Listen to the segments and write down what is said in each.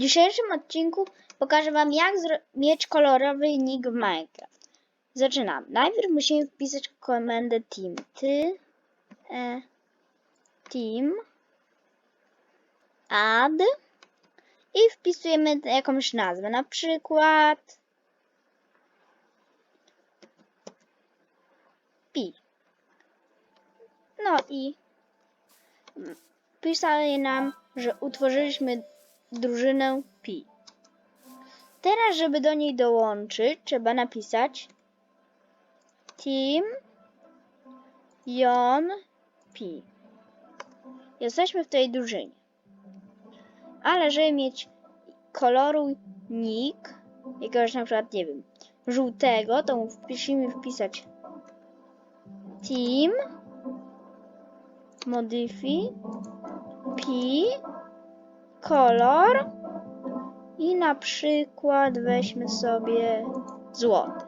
dzisiejszym odcinku pokażę Wam, jak mieć kolorowy nick w Minecraft. Zaczynam. Najpierw musimy wpisać komendę team. Ty, e, team, add i wpisujemy jakąś nazwę, na przykład pi. No i pisali nam, że utworzyliśmy drużynę pi. Teraz, żeby do niej dołączyć, trzeba napisać team Jon pi. Jesteśmy w tej drużynie. Ale żeby mieć koloru nick, jakiegoś na przykład, nie wiem, żółtego, to musimy wpisać team modify pi kolor i na przykład weźmy sobie złoty.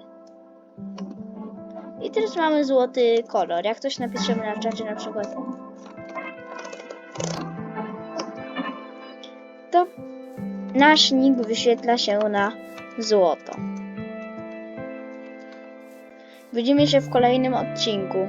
I teraz mamy złoty kolor. Jak ktoś napiszemy na czacie na przykład to nasz nick wyświetla się na złoto. Widzimy się w kolejnym odcinku.